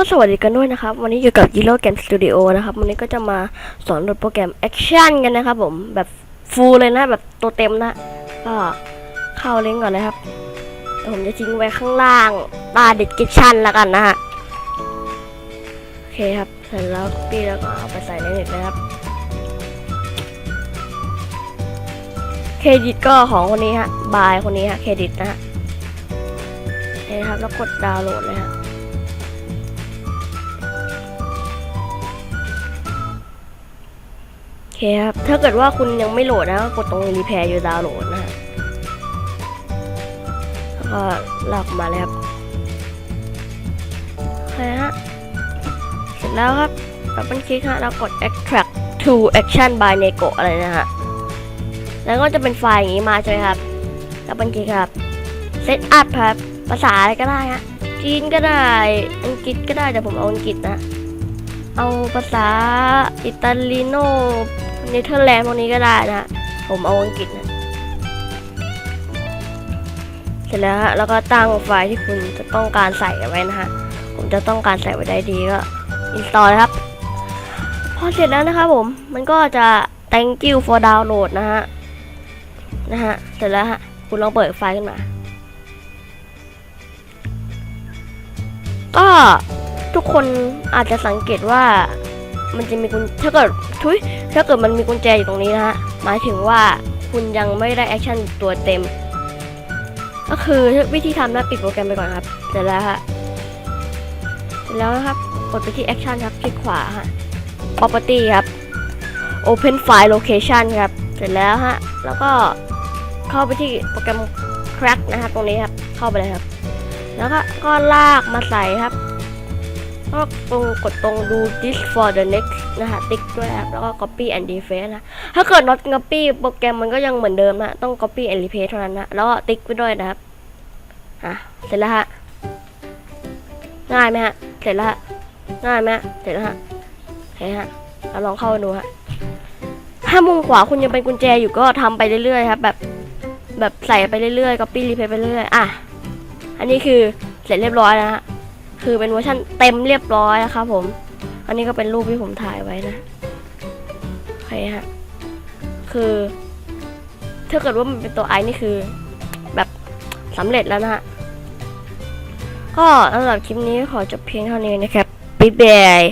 ก็สวัสดีกันด้วยนะครับ วันนี้อยู่กับ Zero Game Studio นะครับ วันนี้ก็จะมาสอนโหลดโปรแกรม Action กันนะครับผม แบบฟูลเลยนะ แบบตัวเต็มนะ ก็เข้าเลิงก่อนเลยครับ ผมจะทิ้งไว้ข้างล่างตาดิสคริปชันแล้วกันนะฮะ โอเคครับ เสร็จแล้วพี่แล้วก็เอาไปใส่ในเน็ตนะครับ เครดิตก็ของคนนี้ฮะ บายคนนี้ฮะ เครดิตนะฮะโอเคครับ แล้วกดดาวน์โหลดเลยฮะ เคครับ ถ้าเกิดว่าคุณยังไม่โหลดนะก็กดตรงรีแพร์อยู่ดาวโหลดนะฮะแล้วก็ลากมาเลยครับโอเคฮะเสร็จแล้วครับดับเบิลคลิกฮะแล้วกด extract to action by Nego อะไรนะฮะ แล้วก็จะเป็นไฟล์อย่างนี้มาใช่ไหมครับดับเบิลคลิกครับ set up ครับ ภาษาอะไรก็ได้ฮะ จีนก็ได้ อังกฤษก็ได้แต่ผมเอาอังกฤษนะ เอาภาษาอิตาลีโน เนเธอร์แลนด์พวกนี้ก็ได้นะฮะผมเอาอังกฤษนะเสร็จแล้วฮะแล้วก็ตั้งไฟล์ที่คุณจะต้องการใส่ไว้นะฮะผมจะต้องการใส่ไว้ได้ดีก็อินสตอลเลยครับ พอเสร็จแล้วนะครับผมมันก็จะ thank you for download นะฮะนะฮะเสร็จแล้วฮะคุณลองเปิดไฟล์ขึ้นมา ก็ทุกคนอาจจะสังเกตว่า มันจะมีกุญถ้าเกิดทุยถ้าเกิดมันมีกุญแจอยู่ตรงนี้นะฮะหมายถึงว่าคุณยังไม่ได้แอคชั่นตัวเต็ม ก็คือวิธีทำนะปิดโปรแกรมไปก่อนครับเสร็จแล้วฮะเสร็จแล้วนะครับกดไปที่แอคชั่นครับคลิกขวาฮะ property ครับ open file location ครับ เสร็จแล้วฮะ แล้วก็เข้าไปที่โปรแกรม crack นะครับตรงนี้ครับ เข้าไปเลยครับ แล้วก็ก็ลากมาใส่ครับ ก็ตรงกดตรงดู this for the next นะฮะติ๊กด้วยครับแล้วก็ copy and paste นะถ้าเกิด not copy โปรแกรมมันก็ยังเหมือนเดิมนะต้อง copy and paste เท่านั้นนะแล้วก็ติ๊กไปด้วยนะครับอะเสร็จแล้วฮะง่ายไหมฮะเสร็จแล้วฮะง่ายไหมฮะเสร็จแล้วฮะโอเคฮะเราลองเข้าดูฮะถ้ามุมขวาคุณยังเป็นกุญแจอยู่ก็ทำไปเรื่อยๆครับแบบแบบใส่ไปเรื่อยๆ copy repaste ไปเรื่อยๆอะอันนี้คือเสร็จเรียบร้อยนะฮะ คือเป็นเวอร์ชันเต็มเรียบร้อยนะครับผม อันนี้ก็เป็นรูปที่ผมถ่ายไว้นะโอเคฮะ คือถ้าเกิดว่ามันเป็นตัวไอนี่คือ แบบสำเร็จแล้วนะฮะ ก็สำหรับคลิปนี้ขอจบเพียงเท่านี้นะครับบ๊ายบาย